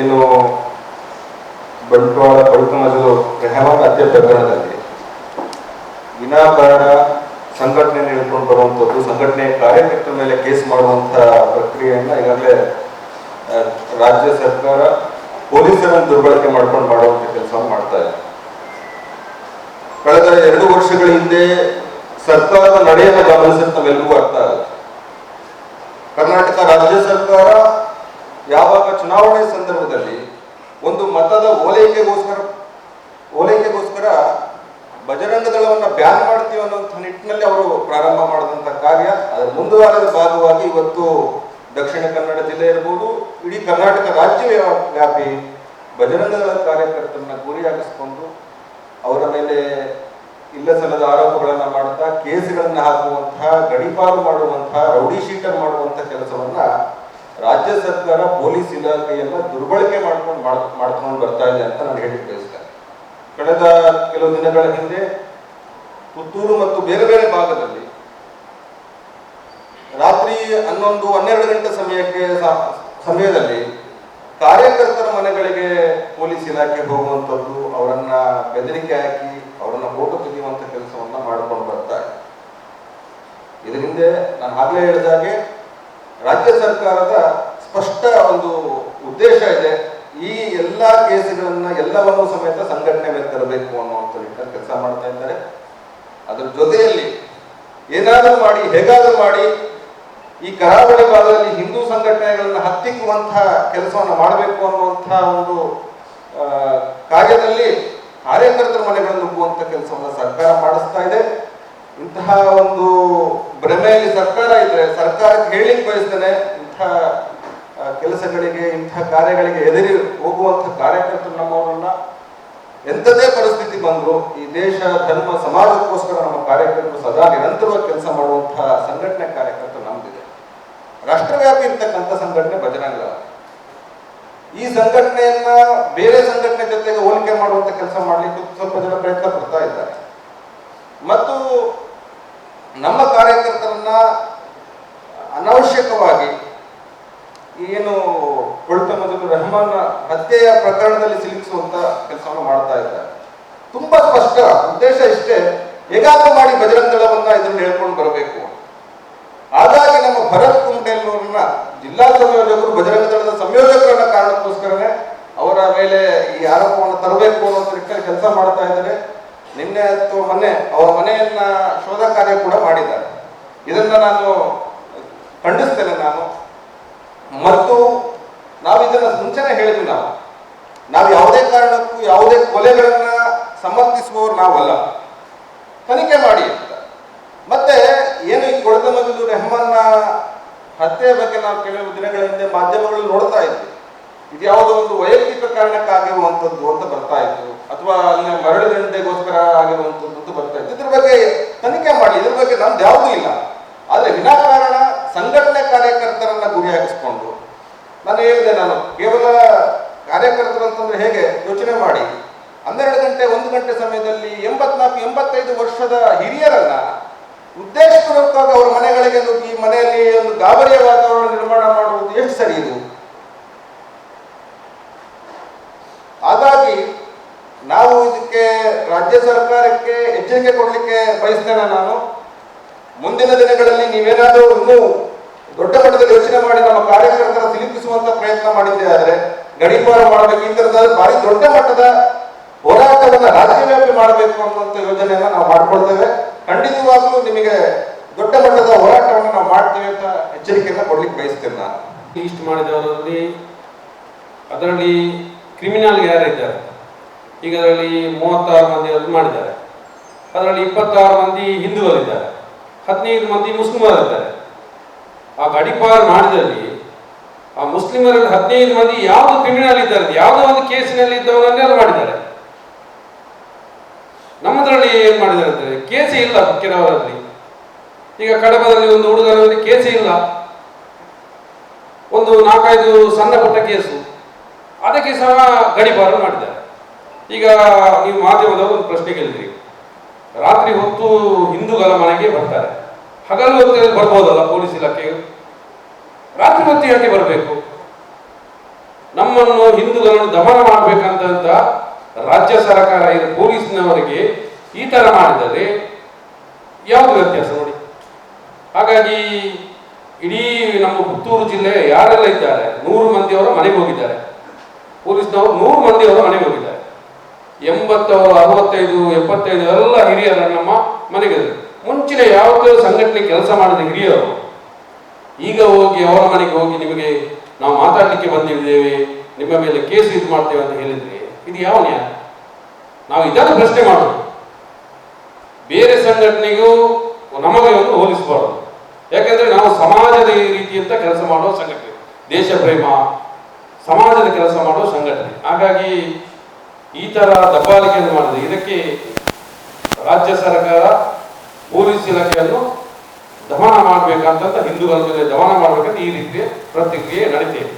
ಏನು ಬಂಟ್ವಾಳ ಬಳಕ ಮೊದಲು ರೆಹಮಾನ್ ಹತ್ಯೆ ಪ್ರಕರಣದಲ್ಲಿ ವಿನಾಕಾರಣ ಸಂಘಟನೆ ಹಿಡ್ಕೊಂಡು ಬರುವಂಥದ್ದು, ಸಂಘಟನೆ ಕಾರ್ಯಕರ್ತರ ಮೇಲೆ ಕೇಸ್ ಮಾಡುವಂಥ ಪ್ರಕ್ರಿಯೆಯನ್ನ ಈಗಾಗಲೇ ರಾಜ್ಯ ಸರ್ಕಾರ ಪೊಲೀಸರನ್ನು ದುರ್ಬಳಕೆ ಮಾಡ್ಕೊಂಡು ಮಾಡುವಂಥ ಕೆಲಸವನ್ನು ಮಾಡ್ತಾ ಇದೆ. ಕಳೆದ ಎರಡು ವರ್ಷಗಳ ಹಿಂದೆ ಸರ್ಕಾರದ ನಡೆಯನ್ನು ಗಮನಿಸಿದ ನಾವೆಲ್ಲರಿಗೂ ಅರ್ಥ ಆಗುತ್ತೆ. ಕರ್ನಾಟಕ ರಾಜ್ಯ ಸರ್ಕಾರ ಯಾವಾಗ ಚುನಾವಣೆ ಒಂದು ಮತದ ಓಲೈಕೆಗೋಸ್ಕರ ಓಲೈಕೆಗೋಸ್ಕರ ಬಜರಂಗ ದಳವನ್ನು ಬ್ಯಾನ್ ಮಾಡ್ತೀವಿ ಅನ್ನುವಂಥ ನಿಟ್ಟಿನಲ್ಲಿ ಅವರು ಪ್ರಾರಂಭ ಮಾಡಿದಂಥ ಕಾರ್ಯ. ಅದರ ಮುಂದುವರೆದ ಭಾಗವಾಗಿ ಇವತ್ತು ದಕ್ಷಿಣ ಕನ್ನಡ ಜಿಲ್ಲೆ ಇರ್ಬೋದು, ಇಡೀ ಕರ್ನಾಟಕ ರಾಜ್ಯ ವ್ಯಾಪಿ ಬಜರಂಗ ದಳ ಕಾರ್ಯಕರ್ತರನ್ನ ಗುರಿಯಾಗಿಸಿಕೊಂಡು ಅವರ ಮೇಲೆ ಇಲ್ಲ ಸಲ್ಲದ ಆರೋಪಗಳನ್ನ ಮಾಡ್ತಾ, ಕೇಸ್ಗಳನ್ನು ಹಾಕುವಂತಹ ಗಡಿಪಾರು ಮಾಡುವಂತಹ ರೌಡಿ ಶೀಟರ್ ಮಾಡುವಂತಹ ಕೆಲಸವನ್ನ ರಾಜ್ಯ ಸರ್ಕಾರ ಪೊಲೀಸ್ ಇಲಾಖೆಯನ್ನ ದುರ್ಬಳಕೆ ಮಾಡ್ಕೊಂಡು ಮಾಡ್- ಮಾಡ್ಕೊಂಡು ಬರ್ತಾ ಇದೆ ಅಂತ ನಾನು ಹೇಳಿ ಬಯಸ್ತೇನೆ ಕಳೆದ ಕೆಲವು ದಿನಗಳ ಹಿಂದೆ ಪುತ್ತೂರು ಮತ್ತು ಬೇರೆ ಬೇರೆ ಭಾಗದಲ್ಲಿ ರಾತ್ರಿ ಹನ್ನೊಂದು, ಹನ್ನೆರಡು ಗಂಟೆ ಸಮಯಕ್ಕೆ ಸಮಯದಲ್ಲಿ ಕಾರ್ಯಕರ್ತರ ಮನೆಗಳಿಗೆ ಪೊಲೀಸ್ ಇಲಾಖೆ ಹೋಗುವಂಥದ್ದು, ಅವರನ್ನ ಬೆದರಿಕೆ ಹಾಕಿ ಅವರನ್ನ ಫೋಟೋ ತೆಗೆಯುವಂತ ಕೆಲಸವನ್ನ ಮಾಡಿಕೊಂಡು ಬರ್ತಾರೆ ಇದರಿಂದ ನಾನು ಆಗ್ಲೇ ಹೇಳಿದಾಗೆ ರಾಜ್ಯ ಸರ್ಕಾರದ ಸ್ಪಷ್ಟ ಒಂದು ಉದ್ದೇಶ ಇದೆ. ಈ ಎಲ್ಲ ಕೇಸುಗಳನ್ನ ಎಲ್ಲವನ್ನೂ ಸಮೇತ ಸಂಘಟನೆ ಮೇಲೆ ತರಬೇಕು ಅನ್ನುವಂಥ ಕೆಲಸ ಮಾಡ್ತಾ ಇದ್ದಾರೆ. ಅದರ ಜೊತೆಯಲ್ಲಿ ಏನಾದರೂ ಮಾಡಿ, ಹೇಗಾದರೂ ಮಾಡಿ ಈ ಕರಾವಳಿ ಭಾಗದಲ್ಲಿ ಹಿಂದೂ ಸಂಘಟನೆಗಳನ್ನ ಹತ್ತಿಕ್ಕುವಂತಹ ಕೆಲಸವನ್ನು ಮಾಡಬೇಕು ಅನ್ನುವಂತಹ ಒಂದು ಕಾರ್ಯದಲ್ಲಿ ಕಾರ್ಯಕರ್ತರ ಮನೆಗಳನ್ನು ನುಗ್ಗುವಂತ ಕೆಲಸವನ್ನು ಸರ್ಕಾರ ಮಾಡಿಸ್ತಾ ಇದೆ. ಇಂತಹ ಒಂದು ಭ್ರಮೆಯಲ್ಲಿ ಸರ್ಕಾರ ಇದ್ರೆ ಸರ್ಕಾರಕ್ಕೆ ಹೇಳಿ ಬಯಸ್ತೇನೆ ಇಂಥ ಕೆಲಸಗಳಿಗೆ, ಇಂಥ ಕಾರ್ಯಗಳಿಗೆ ಎದುರಿ ಹೋಗುವಂತ ಕಾರ್ಯಕರ್ತರು ನಮ್ಮವರನ್ನ. ಎಂಥದೇ ಪರಿಸ್ಥಿತಿ ಬಂದ್ರು ಈ ದೇಶ, ಧರ್ಮ, ಸಮಾಜಕ್ಕೋಸ್ಕರ ನಮ್ಮ ಕಾರ್ಯಕರ್ತರು ಸದಾ ನಿರಂತರವಾಗಿ ಕೆಲಸ ಮಾಡುವಂತಹ ಸಂಘಟನೆ ಕಾರ್ಯಕರ್ತರು ನಮ್ದಿದೆ. ರಾಷ್ಟ್ರವ್ಯಾಪಿ ಇರ್ತಕ್ಕಂಥ ಸಂಘಟನೆ ಭಜರಂಗ ಈ ಸಂಘಟನೆಯನ್ನ ಬೇರೆ ಸಂಘಟನೆ ಜೊತೆಗೆ ಹೋಲಿಕೆ ಮಾಡುವಂತ ಕೆಲಸ ಮಾಡಲಿಕ್ಕೆ ಸ್ವಲ್ಪ ಜನ ಪ್ರಯತ್ನ ಪಡ್ತಾ ಇದ್ದಾರೆ. ಮತ್ತು ನಮ್ಮ ಕಾರ್ಯಕರ್ತರನ್ನ ಅನವಶ್ಯಕವಾಗಿ ಏನು ಕೊಳ್ತ ಮೊದಲು ರೆಹಮಾನ್ ಹತ್ಯೆಯ ಪ್ರಕರಣದಲ್ಲಿ ಸಿಲುಕಿಸುವಂತ ಕೆಲಸವನ್ನು ಮಾಡ್ತಾ ಇದ್ದಾರೆ. ತುಂಬಾ ಸ್ಪಷ್ಟ ಉದ್ದೇಶ ಇಷ್ಟೇ, ಹೇಗಾದ್ರೂ ಮಾಡಿ ಬಜರಂಗ ಇದನ್ನು ಹೇಳ್ಕೊಂಡು ಬರಬೇಕು. ಹಾಗಾಗಿ ನಮ್ಮ ಭರತ್ ಕುಮಟೆಲ್ಲೂರನ್ನ ಜಿಲ್ಲಾ ಸಂಯೋಜಕರು ಬಜರಂಗ ದಳದ ಸಂಯೋಜಕರನ್ನ ಕಾರಣಕ್ಕೋಸ್ಕರನೇ ಅವರ ಮೇಲೆ ಈ ಆರೋಪವನ್ನು ತರಬೇಕು ಅನ್ನೋ ನಿಟ್ಟಿನಲ್ಲಿ ಕೆಲಸ ಮಾಡ್ತಾ ಇದ್ದಾರೆ. ನಿನ್ನೆ ಅಥವಾ ಮೊನ್ನೆ, ಅವರ ಮನೆಯನ್ನ ಶೋಧ ಕಾರ್ಯ ಕೂಡ ಮಾಡಿದ್ದಾರೆ. ಇದನ್ನ ನಾನು ಖಂಡಿಸ್ತೇನೆ ನಾನು. ಮತ್ತು ನಾವು ಇದನ್ನ ಮುಂಚೆನೆ ಹೇಳಿದ್ವಿ ನಾವು. ನಾವು ಯಾವುದೇ ಕಾರಣಕ್ಕೂ ಯಾವುದೇ ಕೊಲೆಗಳನ್ನ ಸಮರ್ಥಿಸುವವರು ನಾವಲ್ಲ. ತನಿಖೆ ಮಾಡಿ ಅಂತ. ಮತ್ತೆ ಏನು ಈ ಕೊಳದ ಮಗಲು ರೆಹಮಾನ್ನ ಹತ್ಯೆ ಬಗ್ಗೆ ನಾವು ಕೆಲವು ದಿನಗಳ ಹಿಂದೆ ಮಾಧ್ಯಮಗಳು ನೋಡ್ತಾ ಇದ್ವಿ. ಇದು ಯಾವುದೋ ಒಂದು ವೈಯಕ್ತಿಕ ಕಾರಣಕ್ಕಾಗಿರುವಂಥದ್ದು ಅಂತ ಬರ್ತಾ ಇತ್ತು. ಅಥವಾ ಅಲ್ಲಿ ಮರಳು ದಂಡೆಗೋಸ್ಕರ ಆಗಿರುವಂಥದ್ದು ಅಂತ ಬರ್ತಾ ಇತ್ತು. ಇದ್ರ ಬಗ್ಗೆ ತನಿಖೆ ಮಾಡಿ ಇದ್ರ ಬಗ್ಗೆ ನಮ್ದು ಯಾವುದೂ ಇಲ್ಲ. ಆದ್ರೆ ವಿನಾಕಾರಣ ಸಂಘಟನೆ ಕಾರ್ಯಕರ್ತರನ್ನ ಗುರಿಯಾಗಿಸ್ಕೊಂಡು ನಾನು ಹೇಳಿದೆ ನಾನು, ಕೇವಲ ಕಾರ್ಯಕರ್ತರು ಅಂತಂದ್ರೆ ಹೇಗೆ? ಯೋಚನೆ ಮಾಡಿ. ಹನ್ನೆರಡು ಗಂಟೆ, ಒಂದು ಗಂಟೆ ಸಮಯದಲ್ಲಿ ಎಂಬತ್ನಾಲ್ಕು, ಎಂಬತ್ತೈದು ವರ್ಷದ ಹಿರಿಯರನ್ನ ಉದ್ದೇಶಪೂರ್ವಕವಾಗಿ ಅವರ ಮನೆಗಳಿಗೆ ನುಗ್ಗಿ, ಮನೆಯಲ್ಲಿ ಒಂದು ಗಾಬರಿಯ ವಾತಾವರಣ ನಿರ್ಮಾಣ ಮಾಡುವುದು ಎಷ್ಟು ಸರಿ ಇದು ಹಾಗಾಗಿ ನಾವು ಇದಕ್ಕೆ ರಾಜ್ಯ ಸರ್ಕಾರಕ್ಕೆ ಎಚ್ಚರಿಕೆ ಕೊಡಲಿಕ್ಕೆ ಬಯಸ್ತೇನೆ ನಾನು. ಮುಂದಿನ ದಿನಗಳಲ್ಲಿ ನೀವೇನಾದರೂ ಇನ್ನೂ ದೊಡ್ಡ ಮಟ್ಟದಲ್ಲಿ ಯೋಚನೆ ಮಾಡಿ ನಮ್ಮ ಕಾರ್ಯಕರ್ತರ ಸಿಲುಕಿಸುವಂತ ಪ್ರಯತ್ನ ಮಾಡಿದ್ದೆ ಆದರೆ ಗಡಿಪಾರ ಮಾಡಬೇಕು. ಈ ಭಾರಿ ದೊಡ್ಡ ಮಟ್ಟದ ಹೋರಾಟವನ್ನು ರಾಜ್ಯವ್ಯಾಪಿ ಮಾಡಬೇಕು ಅನ್ನುವಂಥ ಯೋಜನೆಯನ್ನು ನಾವು ಮಾಡಿಕೊಳ್ತೇವೆ. ಖಂಡಿತವಾಗಲೂ ನಿಮಗೆ ದೊಡ್ಡ ಮಟ್ಟದ ಹೋರಾಟವನ್ನು ನಾವು ಮಾಡ್ತೇವೆ ಅಂತ ಎಚ್ಚರಿಕೆಯನ್ನು ಕೊಡ್ಲಿಕ್ಕೆ ಬಯಸ್ತೇನೆ ನಾನು. ಇಷ್ಟು ಮಾಡಿದವರಲ್ಲಿ ಅದರಲ್ಲಿ ಕ್ರಿಮಿನಲ್ ಯಾರಿದ್ದಾರೆ? ಈಗ ಅದರಲ್ಲಿ ಮೂವತ್ತಾರು ಮಂದಿ ಅದು ಮಾಡಿದ್ದಾರೆ. ಅದರಲ್ಲಿ ಇಪ್ಪತ್ತಾರು ಮಂದಿ ಹಿಂದೂಗಳಿದ್ದಾರೆ ಹದಿನೈದು ಮಂದಿ ಮುಸ್ಲಿಮರಿದ್ದಾರೆ. ಆ ಗಡಿಪಾರ್ ಮಾಡಿದಲ್ಲಿ ಆ ಮುಸ್ಲಿಮರಲ್ಲಿ ಹದಿನೈದು ಮಂದಿ ಯಾವುದು ಕ್ರಿಮಿನಲ್ ಇದ್ದಾರೆ ಯಾವುದೋ ಒಂದು ಕೇಸಿನಲ್ಲಿ ಇದ್ದವರನ್ನೆಲ್ಲ ಮಾಡಿದ್ದಾರೆ. ನಮ್ಮದ್ರಲ್ಲಿ ಏನ್ ಮಾಡಿದ್ದಾರೆ ಅಂದ್ರೆ ಕೇಸೇ ಇಲ್ಲ ಕೆಲವರಲ್ಲಿ ಈಗ ಕಡಬದಲ್ಲಿ ಒಂದು ಹುಡುಗರಲ್ಲಿ ಕೇಸೇ ಇಲ್ಲ. ಒಂದು ನಾಲ್ಕೈದು ಸಣ್ಣ ಪುಟ್ಟ ಕೇಸು. ಅದಕ್ಕೆ ಸಹ ಗಡಿಪಾರು ಮಾಡಿದ್ದಾರೆ. ಈಗ ನೀವು ಮಾಧ್ಯಮದವರು ಒಂದು ಪ್ರಶ್ನೆ ಕೇಳಿದ್ರಿ. ರಾತ್ರಿ ಹೊತ್ತು ಹಿಂದೂಗಳ ಮನೆಗೆ ಬರ್ತಾರೆ. ಹಗಲು ಹೊತ್ತು ಬರ್ಬೋದಲ್ಲ ಪೊಲೀಸ್ ಇಲಾಖೆ ರಾತ್ರಿ ಹೊತ್ತು ಯಾಕೆ ಬರಬೇಕು? ನಮ್ಮನ್ನು ಹಿಂದೂಗಳನ್ನು ದಮನ ಮಾಡಬೇಕಂತ ರಾಜ್ಯ ಸರ್ಕಾರ ಇದು ಪೊಲೀಸ್ನವರಿಗೆ ಈ ತರ ಮಾಡಿದರೆ ಯಾವುದು ವ್ಯತ್ಯಾಸ ನೋಡಿ? ಹಾಗಾಗಿ ಇಡೀ ನಮ್ಮ ಪುತ್ತೂರು ಜಿಲ್ಲೆ ಯಾರೆಲ್ಲ ಇದ್ದಾರೆ? ನೂರು ಮಂದಿಯವರ ಮನೆಗೆ ಹೋಗಿದ್ದಾರೆ. ಪೊಲೀಸ್ನವರು ನೂರು ಮಂದಿಯವರ ಮನೆಗೆ ಹೋಗಿದ್ದಾರೆ. ಎಂಬತ್ತವರು ಅರವತ್ತೈದು, ಎಪ್ಪತ್ತೈದು ಎಲ್ಲ ಹಿರಿಯರು ನಮ್ಮ ಮನೆಗೆ ಮುಂಚಿನ ಯಾವುದೇ ಸಂಘಟನೆ ಕೆಲಸ ಮಾಡಿದ ಹಿರಿಯರು, ಈಗ ಹೋಗಿ ಅವರ ಮನೆಗೆ ಹೋಗಿ ನಿಮಗೆ ನಾವು ಮಾತಾಡಲಿಕ್ಕೆ ಬಂದಿದ್ದೇವೆ, ನಿಮ್ಮ ಮೇಲೆ ಕೇಸ್ ಇದು ಮಾಡ್ತೇವೆ ಅಂತ ಹೇಳಿದ್ರೆ ಇದು ಯಾವ ನ್ಯಾಯ? ನಾವು ಇದನ್ನು ಪ್ರಶ್ನೆ ಮಾಡೋದು. ಬೇರೆ ಸಂಘಟನೆಗೂ ನಮಗೆ ಒಂದು ಹೋಲಿಸಬಾರ್ದು. ಯಾಕಂದ್ರೆ ನಾವು ಸಮಾಜದ ಈ ರೀತಿಯಂತ ಕೆಲಸ ಮಾಡುವ ಸಂಘಟನೆ. ದೇಶ ಪ್ರೇಮ, ಸಮಾಜದ ಕೆಲಸ ಮಾಡುವ ಸಂಘಟನೆ. ಹಾಗಾಗಿ ಈ ತರ ದಬ್ಬಾಳಿಕೆಯನ್ನು ಮಾಡಿದೆ. ಇದಕ್ಕೆ ರಾಜ್ಯ ಸರ್ಕಾರ ಪೊಲೀಸ್ ಇಲಾಖೆಯನ್ನು ದಮನ ಮಾಡಬೇಕಂತ ಹಿಂದೂಗಳ ಮೇಲೆ ದಮನ ಮಾಡಬೇಕಂತ ಈ ರೀತಿಯ ಪ್ರತಿಕ್ರಿಯೆ ನಡೀತಾ ಇದೆ.